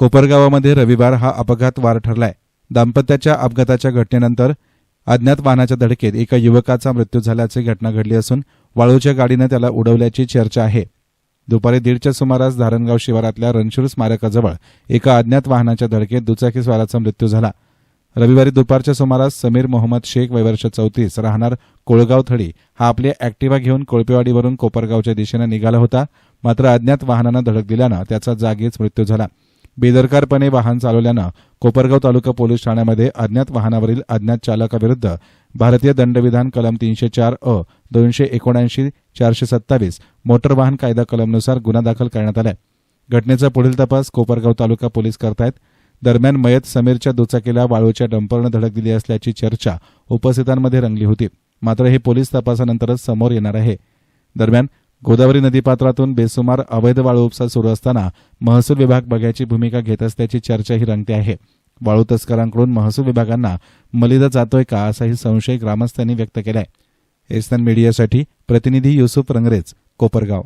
कोपरगावामध्ये रविवार हा अपघात वार ठरलाय. दाम्पत्याच्या अपघाताच्या घटनेनंतर अज्ञात वाहनाच्या धडकेत एका युवकाचा मृत्यू झाल्याची घटना घडली असून वाळूच्या गाडीनं त्याला उडवल्याची चर्चा आहे. दुपारी दीडच्या सुमारास धारणगाव शिवारातल्या रणशूर स्मारकाजवळ एका अज्ञात वाहनाच्या धडकेत दुचाकीस्वाराचा मृत्यू झाला. रविवारी दुपारच्या सुमारास समीर मोहम्मद शेख वयवर्ष चौतीस राहणार कोळगाव थडी हा आपली अॅक्टिवा घेऊन कोळपेवाडीवरून कोपरगावच्या दिशेनं निघाला होता. मात्र अज्ञात वाहनानं धडक दिल्यानं त्याचा जागीच मृत्यू झाला. बेदरकारपणे वाहन चालवल्यानं कोपरगाव तालुका पोलीस ठाण्यामध्ये अज्ञात वाहनावरील अज्ञात चालकाविरुद्ध भारतीय दंडविधान कलम तीनशे चार अ दोनशे एकोणऐंशी चारशे सत्तावीस मोटर वाहन कायदा कलमनुसार गुन्हा दाखल करण्यात आलाय. घटनेचा पुढील तपास कोपरगाव तालुका पोलीस करतायत. दरम्यान मयत समीरच्या दुचाकीला वाळूच्या डंपरनं धडक दिली असल्याची चर्चा उपस्थितांमध्ये रंगली होती. मात्र हे पोलीस तपासानंतरच समोर येणार आहे. दरम्यान गोदावरी नदीपात्रातून बेसुमार अवैध वाळू उपसा सुरू असताना महसूल विभाग बघ्याची भूमिका घेत असल्याची चर्चाही रंगते आहे. वाळू तस्करांकडून महसूल विभागांना मलिदा जातोय का असाही संशय ग्रामस्थांनी व्यक्त केलाय. एसन मीडियासाठी प्रतिनिधी युसुफ रंगरेज कोपरगाव.